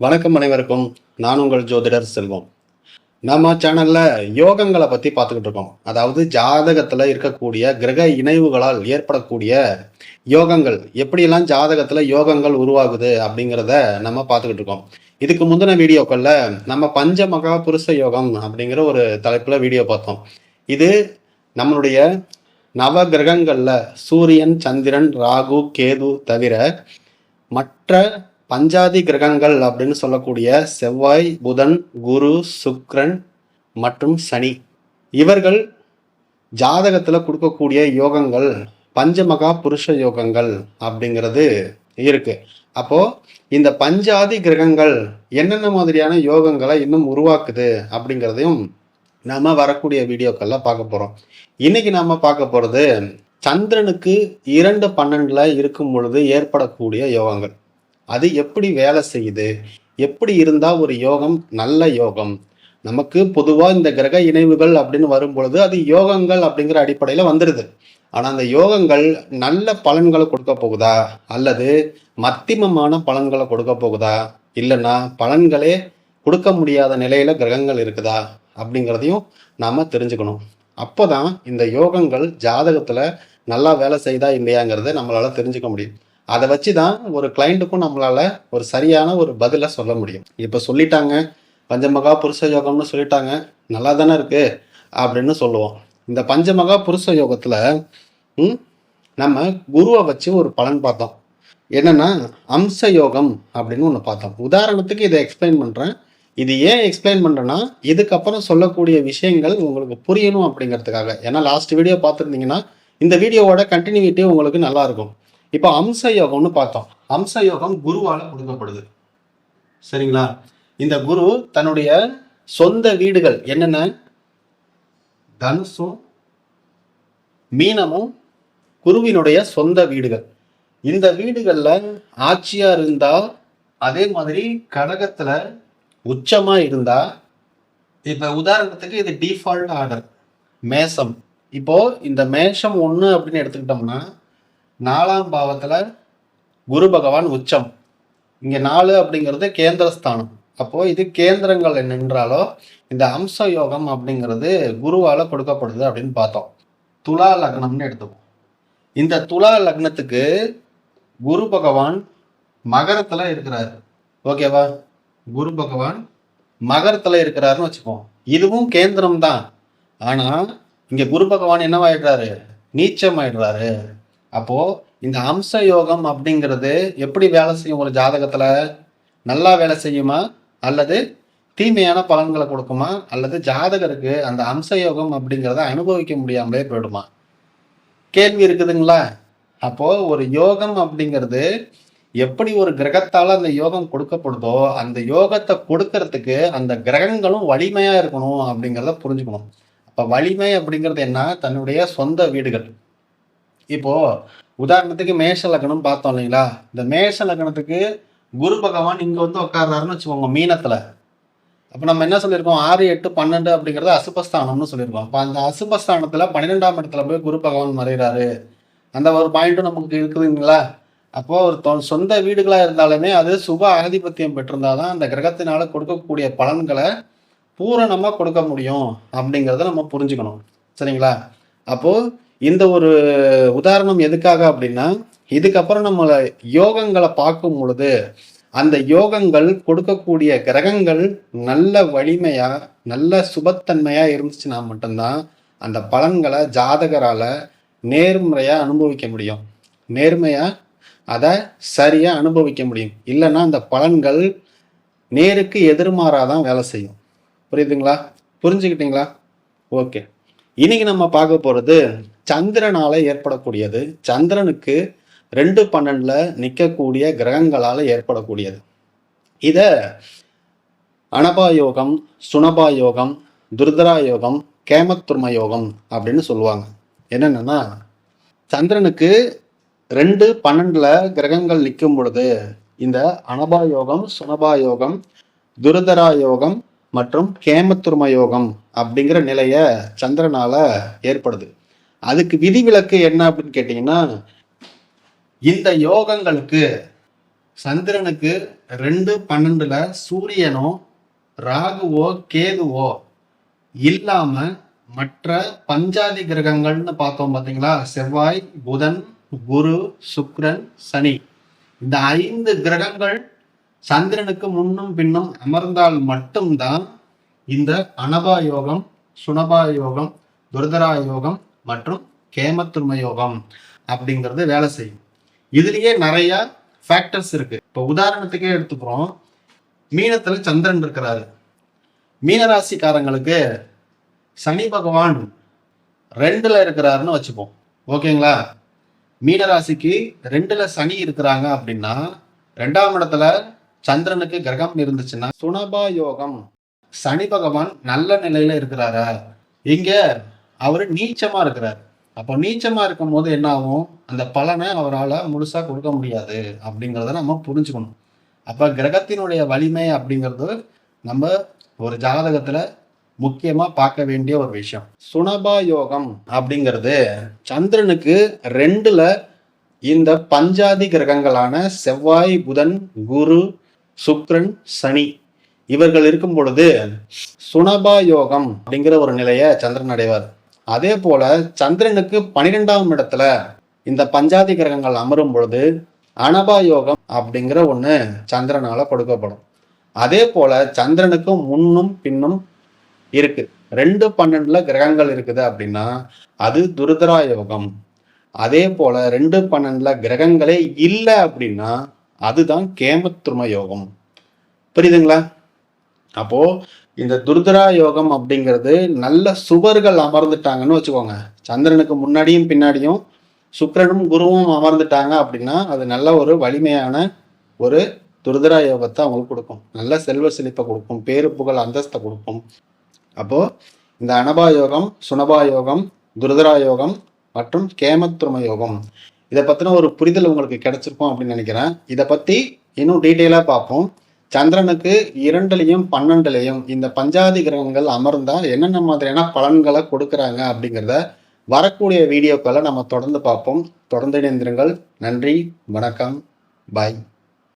வணக்கம் அனைவருக்கும். நான் உங்கள் ஜோதிடர் செல்வம். நம்ம சேனல்ல யோகங்களை பத்தி பார்த்துக்கிட்டு இருக்கோம். அதாவது ஜாதகத்துல இருக்கக்கூடிய கிரக இணைவுகளால் ஏற்படக்கூடிய யோகங்கள். எப்படியெல்லாம் ஜாதகத்துல யோகங்கள் உருவாகுது அப்படிங்கிறத நம்ம பார்த்துக்கிட்டு இருக்கோம். இதுக்கு முந்தின வீடியோக்கள்ல நம்ம பஞ்ச மகா புருஷ யோகம் அப்படிங்கிற ஒரு தலைப்புல வீடியோ பார்த்தோம். இது நம்மளுடைய நவ கிரகங்கள்ல சூரியன் சந்திரன் ராகு கேது தவிர மற்ற பஞ்சாதி கிரகங்கள் அப்படின்னு சொல்லக்கூடிய செவ்வாய் புதன் குரு சுக்ரன் மற்றும் சனி. இவர்கள் ஜாதகத்தில் கொடுக்கக்கூடிய யோகங்கள் பஞ்சமகா புருஷ யோகங்கள் அப்படிங்கிறது இருக்கு. அப்போ இந்த பஞ்சாதி கிரகங்கள் என்னென்ன மாதிரியான யோகங்களை இன்னும் உருவாக்குது அப்படிங்கிறதையும் நாம வரக்கூடிய வீடியோக்கள்ல பார்க்க போறோம். இன்னைக்கு நாம பார்க்க போறது சந்திரனுக்கு இரண்டு பன்னெண்டுல இருக்கும் பொழுது ஏற்படக்கூடிய யோகங்கள். அது எப்படி வேலை செய்யுது? எப்படி இருந்தால் ஒரு யோகம் நல்ல யோகம்? நமக்கு பொதுவாக இந்த கிரக இணைவுகள் அப்படின்னு வரும்பொழுது அது யோகங்கள் அப்படிங்கிற அடிப்படையில் வந்துடுது ஆனால் அந்த யோகங்கள் நல்ல பலன்களை கொடுக்க போகுதா? அல்லது மத்திமமான பலன்களை கொடுக்க போகுதா? இல்லைன்னா பலன்களே கொடுக்க முடியாத நிலையில் கிரகங்கள் இருக்குதா? அப்படிங்கிறதையும் நாம் தெரிஞ்சுக்கணும். அப்போ தான் இந்த யோகங்கள் ஜாதகத்தில் நல்லா வேலை செய்தா இல்லையாங்கிறத நம்மளால் தெரிஞ்சுக்க முடியும். அதை வச்சு தான் ஒரு கிளைண்ட்டுக்கும் நம்மளால் ஒரு சரியான ஒரு பதிலை சொல்ல முடியும். இப்போ சொல்லிட்டாங்க பஞ்சமகா புருஷ யோகம்னு சொல்லிட்டாங்க நல்லா தானே இருக்குது அப்படின்னு சொல்லுவோம். இந்த பஞ்சமகா புருஷ யோகத்தில் நம்ம குருவை வச்சு ஒரு பலன் பார்த்தோம். என்னன்னா அம்ச யோகம் அப்படின்னு ஒன்று பார்த்தோம். உதாரணத்துக்கு இதை எக்ஸ்பிளைன் பண்ணுறேன் இது ஏன் எக்ஸ்பிளைன் பண்ணுறேன்னா இதுக்கப்புறம் சொல்லக்கூடிய விஷயங்கள் உங்களுக்கு புரியணும் அப்படிங்கிறதுக்காக. ஏன்னா லாஸ்ட் வீடியோ பார்த்துருந்தீங்கன்னா இந்த வீடியோவோட கண்டினியூட்டி உங்களுக்கு நல்லாயிருக்கும் இப்போ அம்ச யோகம்னு பார்த்தோம். அம்ச யோகம் குருவால் கொடுக்கப்படுது சரிங்களா? இந்த குரு தன்னுடைய சொந்த வீடுகள் என்னென்ன? தனுசும் மீனமும் குருவினுடைய சொந்த வீடுகள். இந்த வீடுகளில் ஆட்சியாக இருந்தால் அதே மாதிரி கடகத்தில் உச்சமாக இருந்தால் இப்போ உதாரணத்துக்கு இது டிஃபால்ட் ஆர்டர் மேசம் இப்போ இந்த மேஷம் ஒன்று அப்படின்னு எடுத்துக்கிட்டோம்னா நாலாம் பாவத்தில் குரு பகவான் உச்சம். இங்கே நாலு அப்படிங்கிறது கேந்திரஸ்தானம். அப்போது இது கேந்திரங்கள் என்னென்றாலோ இந்த அம்ச யோகம் அப்படிங்கிறது குருவால் கொடுக்கப்படுது அப்படின்னு பார்த்தோம். துலா லக்னம்னு எடுத்துப்போம். இந்த துலா லக்னத்துக்கு குரு பகவான் மகரத்தில் இருக்கிறாரு. ஓகேவா? குரு பகவான் மகரத்தில் இருக்கிறாருன்னு வச்சுப்போம் இதுவும் கேந்திரம் தான் ஆனால் இங்கே குரு பகவான் என்னவாயிடுறாரு? நீச்சம் ஆயிடுறாரு அப்போ இந்த அம்ச யோகம் அப்படிங்கிறது எப்படி வேலை செய்யும் ஒரு ஜாதகத்துல? நல்லா வேலை செய்யுமா? அல்லது தீமையான பலன்களை கொடுக்குமா? அல்லது ஜாதகருக்கு அந்த அம்ச யோகம் அப்படிங்கிறத அனுபவிக்க முடியாமலே போயிடுமா? கேள்வி இருக்குதுங்களா? அப்போ ஒரு யோகம் அப்படிங்கிறது எப்படி ஒரு கிரகத்தால அந்த யோகம் கொடுக்கப்படுதோ அந்த யோகத்தை கொடுக்கறதுக்கு அந்த கிரகங்களும் வலிமையா இருக்கணும் அப்படிங்கிறத புரிஞ்சுக்கணும். அப்ப வலிமை அப்படிங்கிறது என்ன? தன்னுடைய சொந்த வீடுகள். இப்போ உதாரணத்துக்கு மேஷ லக்னம் பார்த்தோம் இல்லைங்களா? இந்த மேஷ லக்னத்துக்கு குரு பகவான் இங்க வந்து உட்கார்றாருன்னு வச்சுக்கோங்க மீனத்துல. அப்ப நம்ம என்ன சொல்லியிருக்கோம்? ஆறு எட்டு பன்னெண்டு அப்படிங்கறது அசுபஸ்தானம்னு சொல்லியிருக்கோம். அப்ப அந்த அசுபஸ்தானத்துல பன்னிரெண்டாம் இடத்துல போய் குரு பகவான் மறைகிறாரு அந்த ஒரு பாயிண்ட்டும் நமக்கு இருக்குதுங்களா அப்போ ஒரு சொந்த வீடுகளா இருந்தாலுமே அது சுப ஆதிபத்தியம் பெற்றிருந்தாதான் அந்த கிரகத்தினால கொடுக்கக்கூடிய பலன்களை பூரணமா கொடுக்க முடியும் அப்படிங்கிறத நம்ம புரிஞ்சுக்கணும். சரிங்களா? அப்போது இந்த ஒரு உதாரணம் எதுக்காக அப்படின்னா இதுக்கப்புறம் நம்ம யோகங்களை பார்க்கும் பொழுது அந்த யோகங்கள் கொடுக்கக்கூடிய கிரகங்கள் நல்ல வலிமையா நல்ல சுபத்தன்மையா இருந்துச்சுன்னா மட்டும்தான் அந்த பலன்களை ஜாதகரால நேர்முறையா அனுபவிக்க முடியும். நேர்மையா அதை சரியா அனுபவிக்க முடியும். இல்லைன்னா அந்த பலன்கள் நேருக்கு எதிர்மாறாதான் வேலை செய்யும். புரியுதுங்களா? புரிஞ்சுக்கிட்டீங்களா? ஓகே. இன்னைக்கு நம்ம பார்க்க போகிறது சந்திரனால ஏற்படக்கூடியது. சந்திரனுக்கு ரெண்டு பன்னெண்டில் நிற்கக்கூடிய கிரகங்களால் ஏற்படக்கூடியது. இதை அனபாயோகம் சுனபா யோகம் துர்தரா யோகம் கேமத்துர்ம யோகம் அப்படின்னு சொல்லுவாங்க. என்னென்னா சந்திரனுக்கு ரெண்டு பன்னெண்டில் கிரகங்கள் நிற்கும் பொழுது இந்த அனபா யோகம் சுனபா யோகம் துருதரா யோகம் மற்றும் கேமத்துர்ம யோகம் அப்படிங்கிற நிலைய சந்திரனால ஏற்படுது. அதுக்கு விதிவிலக்கு என்ன அப்படின்னு கேட்டிங்கன்னா இந்த யோகங்களுக்கு சந்திரனுக்கு ரெண்டு பன்னெண்டுல சூரியனோ ராகுவோ கேதுவோ இல்லாம மற்ற பஞ்சாதி கிரகங்கள்னு பார்த்தோம் பார்த்தீங்களா செவ்வாய் புதன் குரு சுக்ரன் சனி. இந்த ஐந்து கிரகங்கள் சந்திரனுக்கு முன்னும் பின்னும் அமர்ந்தால் மட்டும்தான் இந்த அனபா யோகம் சுனபா யோகம் துர்தரா யோகம் மற்றும் கேமத்துர்ம யோகம் அப்படிங்கிறது வேலை செய்யும். இதுலயே நிறைய ஃபேக்டர்ஸ் இருக்கு. இப்போ உதாரணத்துக்கே எடுத்துக்கிறோம். மீனத்துல சந்திரன் இருக்கிறாரு. மீனராசிக்காரங்களுக்கு சனி பகவான் ரெண்டுல இருக்கிறாருன்னு வச்சுப்போம். ஓகேங்களா? மீனராசிக்கு ரெண்டுல சனி இருக்கிறாங்க அப்படின்னா ரெண்டாம் இடத்துல சந்திரனுக்கு கிரகம் இருந்துச்சுன்னா சுனபா யோகம் சனி பகவான் நல்ல நிலையில இருக்கிறாரா? இங்க அவரு நீச்சமா இருக்கிறாரு. அப்போ நீச்சமா இருக்கும் போது என்ன ஆகும்? அந்த பலனை அவரால் முழுசா கொடுக்க முடியாது அப்படிங்கிறத நம்ம புரிஞ்சுக்கணும். அப்ப கிரகத்தினுடைய வலிமை அப்படிங்கிறது நம்ம ஒரு ஜாதகத்துல முக்கியமா பார்க்க வேண்டிய ஒரு விஷயம். சுனபா யோகம் அப்படிங்கிறது சந்திரனுக்கு ரெண்டுல இந்த பஞ்சாதி கிரகங்களான செவ்வாய் புதன் குரு சுக்ரன் சனி. இவர்கள் இருக்கும் பொழுது சுனபா யோகம் அப்படிங்கிற ஒரு நிலையை சந்திரன் அடைவார். அதே போல சந்திரனுக்கு பனிரெண்டாம் இடத்துல இந்த பஞ்சாதி கிரகங்கள் அமரும் பொழுது அனபா யோகம் அப்படிங்கிற ஒண்ணு சந்திரனால கொடுக்கப்படும். அதே போல சந்திரனுக்கு முன்னும் பின்னும் இருக்கு. ரெண்டு பன்னெண்டுல கிரகங்கள் இருக்குது அப்படின்னா அது துருதரா யோகம். அதே போல ரெண்டு பன்னெண்டுல கிரகங்களே இல்லை அப்படின்னா அதுதான் கேமத்ரும யோகம். புரியுதுங்களா? அப்போ இந்த துர்தரா யோகம் அப்படிங்கிறது நல்ல சுவர்கள் அமர்ந்துட்டாங்கன்னு வச்சுக்கோங்க. சந்திரனுக்கு முன்னாடியும் பின்னாடியும் சுக்கரனும் குருவும் அமர்ந்துட்டாங்க அப்படின்னா அது நல்ல ஒரு வலிமையான ஒரு துர்தரா யோகத்தை அவங்களுக்கு கொடுக்கும். நல்ல செல்வ செழிப்பை கொடுக்கும் பேரு புகழ் அந்தஸ்தை கொடுக்கும். அப்போ இந்த அனபா யோகம் சுனபா யோகம் துர்தரா யோகம் மற்றும் கேமத்ரும யோகம். இதை பற்றின ஒரு புரிதல் உங்களுக்கு கிடைச்சிருக்கும் அப்படின்னு நினைக்கிறேன். இதை பற்றி இன்னும் டீட்டெயிலாக பார்ப்போம். சந்திரனுக்கு இரண்டுலையும் பன்னெண்டுலையும் இந்த பஞ்சாதி கிரகங்கள் அமர்ந்தால் என்னென்ன மாதிரியான பலன்களை கொடுக்குறாங்க அப்படிங்கிறத வரக்கூடிய வீடியோக்களை நம்ம தொடர்ந்து பார்ப்போம். தொடர்ந்து இணைந்திருங்கள். நன்றி வணக்கம் பாய்